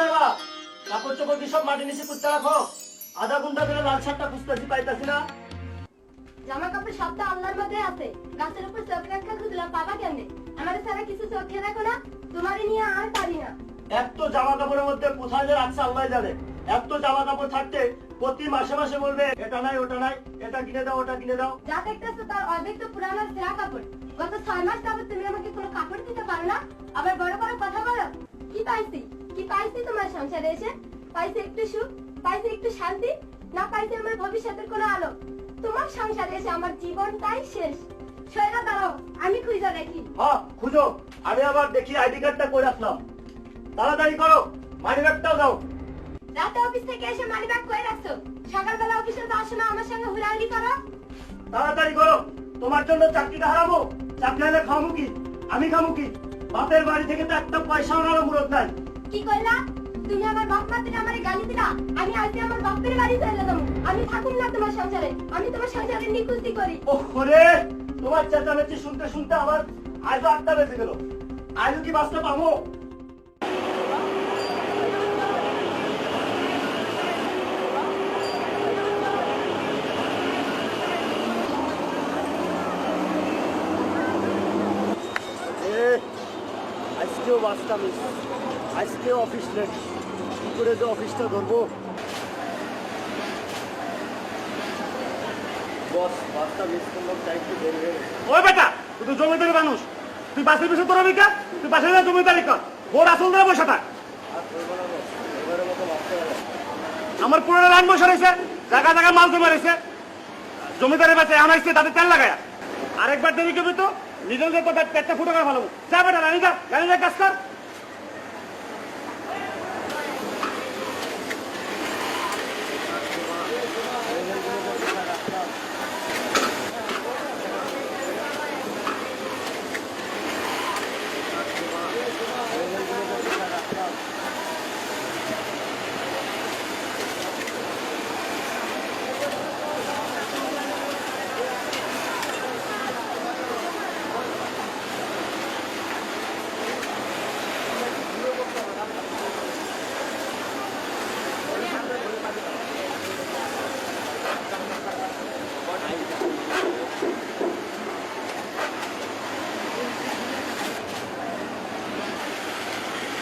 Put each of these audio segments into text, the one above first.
কই গো মারে বা কাপড় চোপড় কি সব মাটি নিচে কুত্তা রাখো? আধা ঘণ্টা ধরে লাল শাকটা খুঁজতেছি পাইতাছি না। জামা কাপড় সব আল্লাহর মধ্যে আছে। গাছের উপর চোখ রাখা খুঁজলাম পাবা কেমনে? আমার ছাড়া কিছু চোখে রাখো না তোমারই নিয়ে আর পারি না। এত জামা কাপড়ের মধ্যে কোথায় যে রাখছে আল্লাহ জানে। এত জামা কাপড় থাকতে প্রতি মাসে মাসে বলবে এটা নাই ওটা নাই এটা কিনে দাও ওটা কিনে দাও। যা দেখতেছো তার অর্ধেক তো পুরানো সেরা কাপড়। গত ছয় মাস যাবত তুমি আমাকে কোনো কাপড় দিতে পারো না? আবার বড় বড় কথা বলো। কি পাইছি? কি পাইছি তোমার সংসারে এসে? পাইছি একটু সুখ পাইছি একটু শান্তি না পাইছি আমার ভবিষ্যতের কোনো আলো? তোমার সংসারে এসে আমার জীবনটাই শেষ। সৈরা দাঁড়াও আমি খুঁজে দেখি। হ্যাঁ খুঁজো। আমি আবার দেখি আইডি কার্ডটা করে রাখলাম। তাড়াতাড়ি করো মানি ব্যাগটাও দাও। রাতে অফিস থেকে এসে মানিব্যাগ কই রাখছো? সকালবেলা অফিসে যাওয়ার সময় আমার সঙ্গে হুড়াহুড়ি করো। তাড়াতাড়ি করো তোমার জন্য চাকরিটা হারাবো। চাকরি হলে খামু কি আমি খামু কি বাপের বাড়ি থেকে তো একটা পয়সা আনারও মুরত নাই। কি কইলা? তুমি আমার বাপ মা থেকে আমার গালি দিলা? আমি আজকে আমার বাপের বাড়ি চলে যাব। আমি থাকুন না তোমার সংসারে। আমি তোমার সংসারে নিকুচি করি। ওরে তোমার চেঁচামেচি শুনতে শুনতে আমার আজও আটটা বেজে গেল। আজও কি বাসটা পাবো? আজকেও বাসটা মিস আজকেও অফিস লেট কি করে যে অফিসটা ধরবো? বস বাসটা মিস করলাম টাইমটা দেরি হয়ে গেছে। ওই বেটা তুই তো জমিদারি মানুষ। তুই বাসের পিছনে তোর অভিজ্ঞা তুই বাসের না জমিদারি কর ওর আসল ধরে বসে থাক। আর ধরবো না বস এবারের মতো বাসতে হবে আমার পুরো রান বসে রয়েছে জায়গা জায়গা মাল জমে রয়েছে। জমিদারের বাচ্চা আসছে তাদের তেল লাগায়। আরেকবার দেরি করবি তো? নিজেদের কথা পেটটা ফুটো করা ভালো। যা বেটা রানিদা যা রানী যা কাজ কর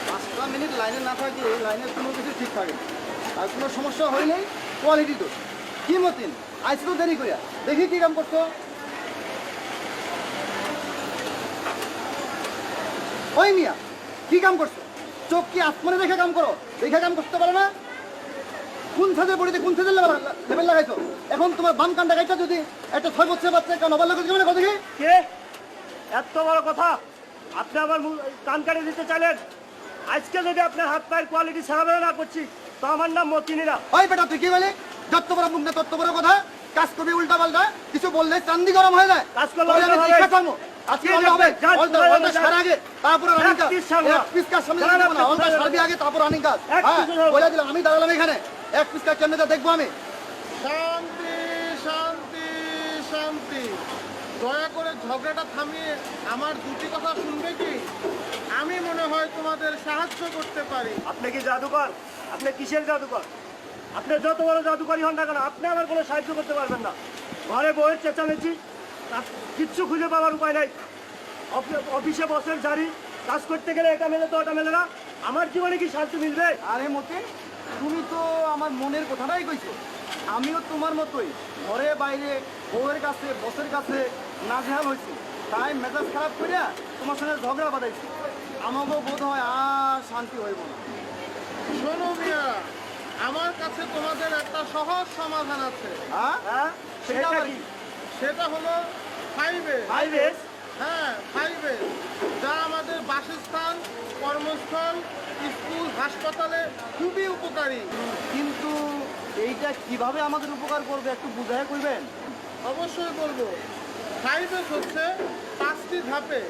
পাঁচটা না থাকলে লাইনের কোনো কিছু ঠিক থাকে আর কোনো সমস্যা হয় নাই কোয়ালিটি তো কি মতিন? আইসি তো দেরি করিয়া। দেখি কি কাম করছ। ওই মিয়া, কি কাম করছ? চোখ কি আসমানে দেখে কাম করো? দেখে কাম করতে পারো না? কোন সাজে পড়িতে কোন সাজে লেভেল লাগাইছো? এখন তোমার বাম কান দেখাইছো যদি একটা ছয় বছরের বাচ্চা নবাল লাগাইছো মানে কথা কি? এত বড় কথা? আপনি আমার মু- কান কাটে দিতে চাইলেন? আজকে যদি আপনার হাত পায়ের কোয়ালিটি সারাবেলা না করছি তো আমার নাম মতিনি না ওই বেটা তুই কি বলে? যত বড় মুখ না তত বড় কথা। কাজ করবি উল্টা পাল্টা। কিছু বললে চান্দি গরম হয়ে যায়। কাজ করলে আমি শিক্ষা করব। আজকে হবে। আগে। তারপরে রানিং কাজ। এক পিস কাজ সামনে সারবি আগে তারপর রানিং কাজ। হ্যাঁ বলে দিলাম আমি দাঁড়ালাম এখানে। এক পিস কাজ কেমনে দেখব আমি। শান্তি শান্তি শান্তি। দয়া করে ঝগড়াটা থামিয়ে আমার দুটি কথা শুনবে কি? আমি মনে হয় তোমাদের সাহায্য করতে পারি। আপনি কি জাদুকর? আপনি কিসের জাদুকর? আপনি যত বড় জাদুকরই হন না কেন আপনি আমার কোনো সাহায্য করতে পারবেন না। ঘরে বউয়ের চেঁচামেচি তার কিচ্ছু খুঁজে পাওয়ার উপায় নাই। অফি- অফিসে বসের জারি কাজ করতে গেলে এটা মেলে তো ওটা মেলে না। আমার জীবনে কি শান্তি মিলবে? আরে মতে তুমি তো আমার মনের কথাটাই কইছো। আমিও তোমার মতোই ঘরে বাইরে বউয়ের কাছে বসের কাছে নাজেহাল হয়েছি তাই মেজাজ খারাপ করিয়া তোমার সঙ্গে ঝগড়া বাঁধাইছি। আমাকেও বোধ হয় আর শান্তি হইব না। শোনো মিয়া আমার কাছে তোমাদের একটা সহজ সমাধান আছে। হ্যাঁ? হ্যাঁ? সেটা সেটা কি? হলো ফাইভে ফাইভ এস হ্যাঁ ফাইভে যা আমাদের বাসস্থান কর্মস্থল স্কুল হাসপাতালে খুবই উপকারী। কিন্তু এইটা কীভাবে আমাদের উপকার করবে একটু বুঝাই করবেন অবশ্যই হচ্ছে পাঁচটি ধাপে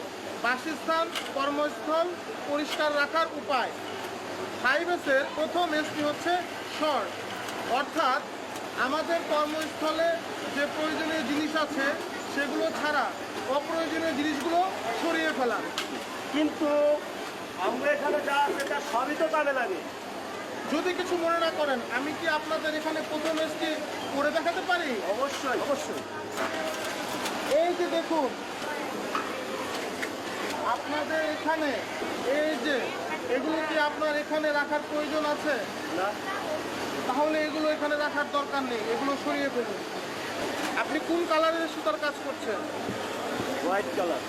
বাসস্থান কর্মস্থল পরিষ্কার রাখার উপায়। ফাইভেসের প্রথম এসটি হচ্ছে শর্ট অর্থাৎ আমাদের কর্মস্থলে যে প্রয়োজনীয় জিনিস আছে সেগুলো ছাড়া অপ্রয়োজনীয় জিনিসগুলো সরিয়ে ফেলা কিন্তু আমরা এখানে যা আছে তা সবই তো কামে লাগে। যদি কিছু মনে না করেন আমি কি আপনাদের এখানে প্রথম এসটি করে দেখাতে পারি? অবশ্যই। অবশ্যই। এই যে দেখুন আপনাদের এখানে এই যে এগুলো কি আপনার এখানে রাখার প্রয়োজন আছে? না। তাহলে এগুলো এখানে রাখার দরকার নেই এগুলো সরিয়ে ফেলুন। আপনি কোন কালারের সুতার কাজ করছেন? হোয়াইট কালার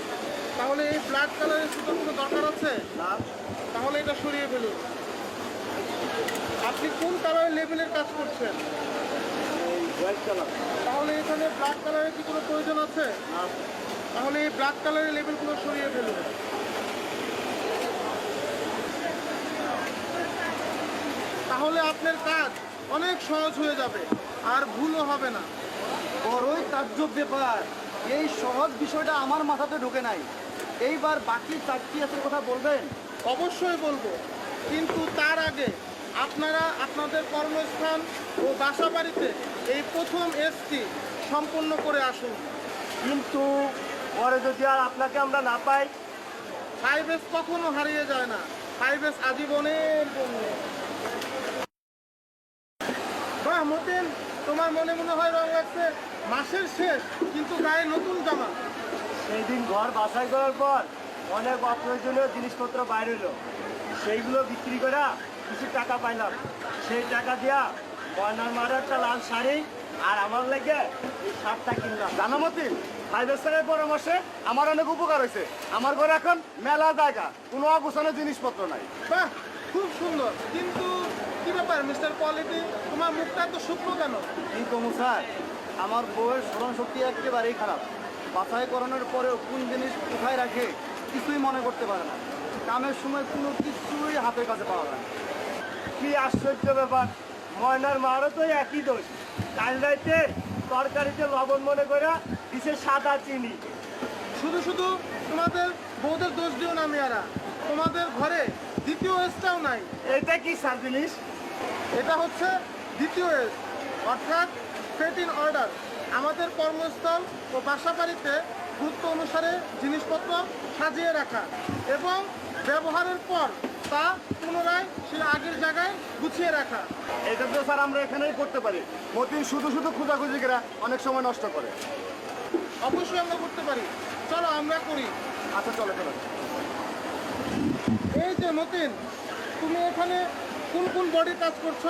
তাহলে এই ব্ল্যাক কালারের সুতার কোনো দরকার আছে? না। তাহলে এটা সরিয়ে ফেলুন। আপনি কোন কালারের লেভেলের কাজ করছেন? হোয়াইট কালার তাহলে এখানে ব্ল্যাক কালারের কি কোনো প্রয়োজন আছে? না। তাহলে এই ব্ল্যাক কালারের লেবেলগুলো সরিয়ে ফেলুন। তাহলে আপনার কাজ অনেক সহজ হয়ে যাবে আর ভুলও হবে না। বড়ই তাজ্জব ব্যাপার। এই সহজ বিষয়টা আমার মাথাতে ঢোকে নাই। এইবার বাকি চারটি আছে কথা বলবেন? অবশ্যই বলব। কিন্তু তার আগে আপনারা আপনাদের কর্মস্থান ও বাসা বাড়িতে এই প্রথম এসটি সম্পন্ন করে আসুন। কিন্তু পরে যদি আর আপনাকে আমরা না পাই ফাইভ এস কখনো হারিয়ে যায় না। ফাইভ এস আজীবনের জন্য। বাহ মতিন তোমার মনে মনে হয় রং লাগছে মাসের শেষ কিন্তু গায়ে নতুন জামা। সেই দিন ঘর বাছাই করার পর অনেক অপ্রয়োজনীয় জিনিসপত্র বাইরে এলো সেইগুলো বিক্রি করে কিছু টাকা পাইলাম। সেই টাকা দিয়া ময়নার মার একটা লাল শাড়ি আর আমার লেগে এই শার্টটা কিনলাম জানামতি ফাইভ স্টারের পরামর্শে আমার অনেক উপকার হয়েছে। আমার ঘরে এখন মেলা জায়গা কোনো অগুছানো জিনিসপত্র নাই। বাহ খুব সুন্দর। কিন্তু কি ব্যাপার মিস্টার কোয়ালিটি? তোমার মুখটা এত শুকনো কেন? এই কমু স্যার? আমার বউয়ের স্মরণ শক্তি একেবারেই খারাপ। বাছাই করানোর পরেও কোন জিনিস কোথায় রাখে কিছুই মনে করতে পারে না। কামের সময় কোনো কিছুই হাতের কাছে পাওয়া যায় না। কি আশ্চর্য ব্যাপার ময়নার মারও তো একই দোষ। রাইতে তরকারিতে লবণ মনে করে দিছে সাদা চিনি। শুধু শুধু তোমাদের বউদের দোষ দিও না মেয়ারা। তোমাদের ঘরে দ্বিতীয় এসটাও নাই। এটা কি স্যার জিনিস? এটা হচ্ছে দ্বিতীয় এস অর্থাৎ ফেট ইন অর্ডার আমাদের কর্মস্থল ও বাড়িতে গুরুত্ব অনুসারে জিনিসপত্র সাজিয়ে রাখা এবং ব্যবহারের পর তা পুনরায় সে আগের জায়গায় গুছিয়ে রাখা। এটা তো স্যার আমরা এখানেই করতে পারি। মতিন শুধু শুধু খোঁজাখুঁজি করা অনেক সময় নষ্ট করে। অবশ্যই আমরা করতে পারি। চলো আমরা করি। আচ্ছা চলো চলো। এই যে মতিন তুমি এখানে কোন কোন বডি কাজ করছ।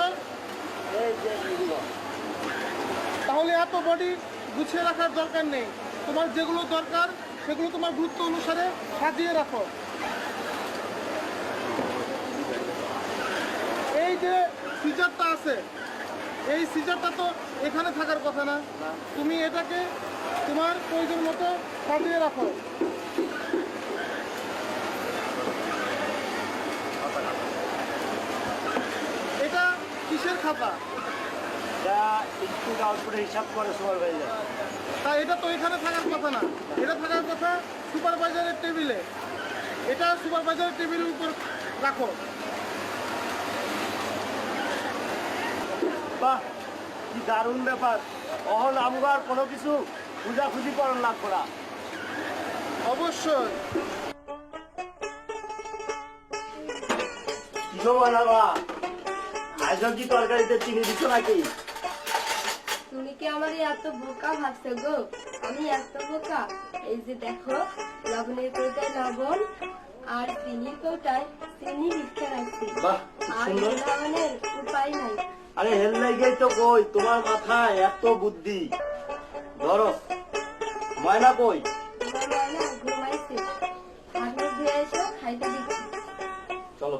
তাহলে এত বডি গুছিয়ে রাখার দরকার নেই। তোমার যেগুলো দরকার সেগুলো তোমার গুরুত্ব অনুসারে সাজিয়ে রাখো এই যে সিজারটা আছে এই সিজারটা তো এখানে থাকার কথা না। তুমি এটাকে তোমার প্রয়োজন মতো সাজিয়ে রাখো। এটা কিসের খাতা? হিসাব করে সুপারভাইজার তা এটা তো এখানে থাকার কথা না। এটা থাকার কথা সুপারভাইজারের টেবিলে এটা সুপারভাইজারের টেবিলের উপর রাখো। বাহ কি দারুণ ব্যাপার। অহন আমগার কোনো কিছু খুঁজাখুঁজি করার লাগবো না অবশ্যই। আজও কি তরকারিতে চিনি দিচ্ছ নাকি? তুমি কি আমার এত বোকা ভাবছ গো? আমি এত বোকা? এই যে দেখো লবণের কৌটায় লবণ আর চিনির কৌটায় চিনি লিখে রাখছি। আর লবণের উপায় নাই। আরে হেল লাইগেই তো কই? তোমার মাথায় এত বুদ্ধি। ধরো ময়না কই? চলো।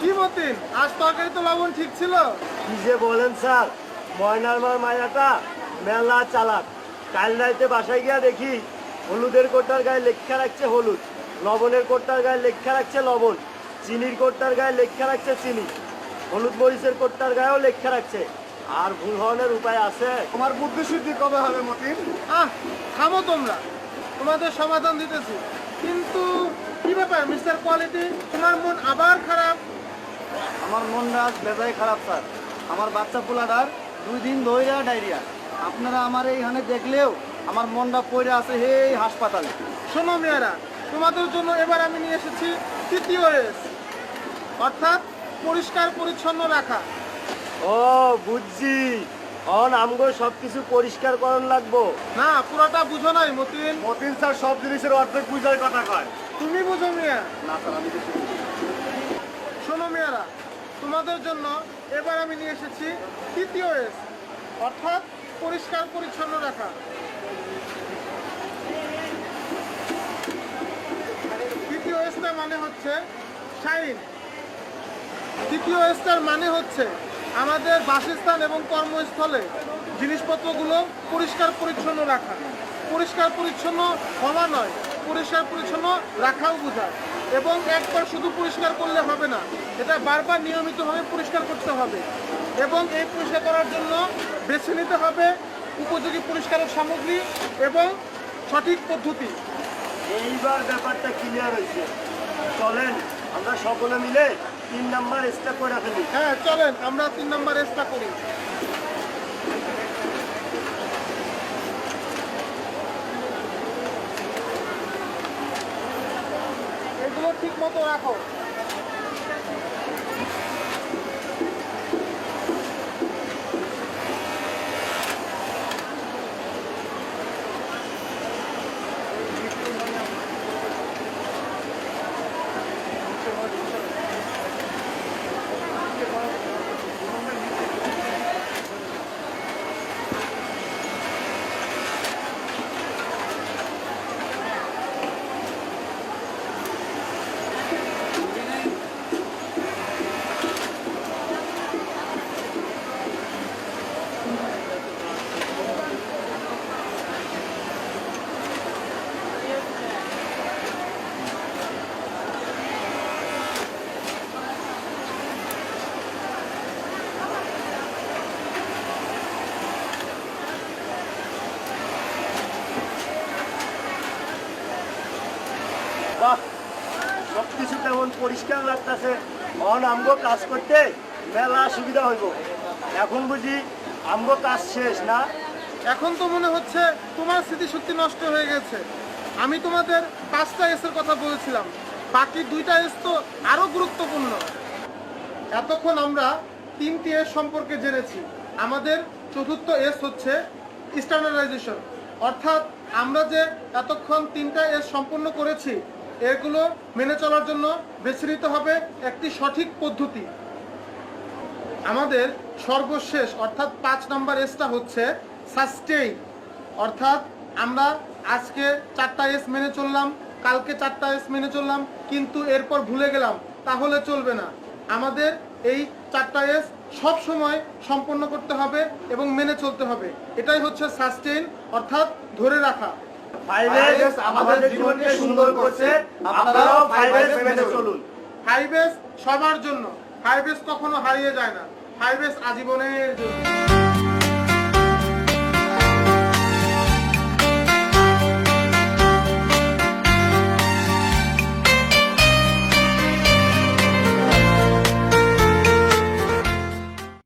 কি মতিন আজ তরকারি তো লবণ ঠিক ছিল? কি যে বলেন স্যার ময়নার মার মায়াটা মেলা চালাক। কাল রাইতে বাসায় গিয়া দেখি হলুদের কোটার গায়ে লেখা রাখছে হলুদ লবণের কোটার গায়ে লেখা রাখছে লবণ। চিনির কোটার গায়ে লেখা রাখছে চিনি। হলুদ মরিচের কোটার গায়েও লেখা রাখছে। আর ভুল হওয়ার উপায় আছে? তোমার বুদ্ধি শুদ্ধি কবে হবে মতিন? আহ থামো তোমরা। তোমাদের সমাধান দিতেছি। কিন্তু কি ব্যাপার মিস্টার কোয়ালিটি? তোমার মন আবার খারাপ? আমার মনটা আজ বেজায় খারাপ স্যার। আমার বাচ্চা পোলাটার দুই দিন ধরে ডায়রিয়া। আপনারা আমার এইখানে দেখলেও আমার মনটা পড়ে আছে এই হাসপাতালে। শোনো মেয়েরা তোমাদের জন্য এবার আমি নিয়ে এসেছি তৃতীয় এস। অর্থাৎ পরিষ্কার পরিচ্ছন্ন রাখা। ও বুঝছি। অন আমগো সবকিছু পরিষ্কার করণ লাগবো। না পুরোটা বুঝো নাই মতিন। মতিন স্যার সব জিনিসের অর্ধেক বুঝার কথা কয়। তুমি বুঝো মেয়া। না স্যার আমি কিছু শোনো মেয়েরা তোমাদের জন্য এবার আমি নিয়ে এসেছি তৃতীয় এস অর্থাৎ পরিষ্কার পরিচ্ছন্ন রাখা। তৃতীয় এসটা মানে হচ্ছে শাইন। তৃতীয় স্তর মানে হচ্ছে আমাদের বাসস্থান এবং কর্মস্থলে জিনিসপত্রগুলো পরিষ্কার পরিচ্ছন্ন রাখা। পরিষ্কার পরিচ্ছন্ন হওয়া নয়, পরিষ্কার পরিচ্ছন্ন রাখাও বোঝায় এবং একবার শুধু পরিষ্কার করলে হবে না, এটা বারবার নিয়মিতভাবে পরিষ্কার করতে হবে। এবং এই পরিষ্কার করার জন্য বেছে নিতে হবে উপযোগী পরিষ্কারের সামগ্রী এবং সঠিক পদ্ধতি। এইবার ব্যাপারটা ক্লিয়ার হয়েছে। চলেন, আমরা সকলে মিলে তিন নাম্বার এক্সট্রা করে ফেলি হ্যাঁ চলেন, আমরা তিন নাম্বার এক্সট্রা করি। এগুলো ঠিক মতো রাখো। বাহ। সবকিছু কেমন পরিষ্কার লাগতেছে। অন আমগো কাজ করতে মেলা সুবিধা হইব। এখন বুঝি আমগো কাজ শেষ না? এখন তো মনে হচ্ছে তোমার স্মৃতিশক্তি নষ্ট হয়ে গেছে। আমি তোমাদের পাঁচটা এসের কথা বলেছিলাম। বাকি দুইটা এস তো আরও গুরুত্বপূর্ণ। এতক্ষণ আমরা তিনটি এস সম্পর্কে জেনেছি। আমাদের চতুর্থ এস হচ্ছে স্ট্যান্ডার্ডাইজেশন অর্থাৎ আমরা যে এতক্ষণ তিনটা এস সম্পূর্ণ করেছি এগুলো মেনে চলার জন্য বেছে নিতে হবে একটি সঠিক পদ্ধতি। আমাদের সর্বশেষ অর্থাৎ পাঁচ নম্বর এসটা হচ্ছে সাস্টেইন অর্থাৎ আমরা আজকে চারটা এস মেনে চললাম, কালকে চারটা এস মেনে চললাম, কিন্তু এরপর ভুলে গেলাম, তাহলে চলবে না। আমাদের এই চারটা এস সব সময় সম্পন্ন করতে হবে এবং মেনে চলতে হবে। এটাই হচ্ছে সাস্টেইন অর্থাৎ ধরে রাখা। ফাইভ আমাদের জীবনকে সুন্দর করছে। আপনারাও ফাইভ মেনে চলুন। ফাইভেস সবার জন্য। ফাইভেস কখনো হারিয়ে যায় না। ফাইভেস আজীবনের জন্য।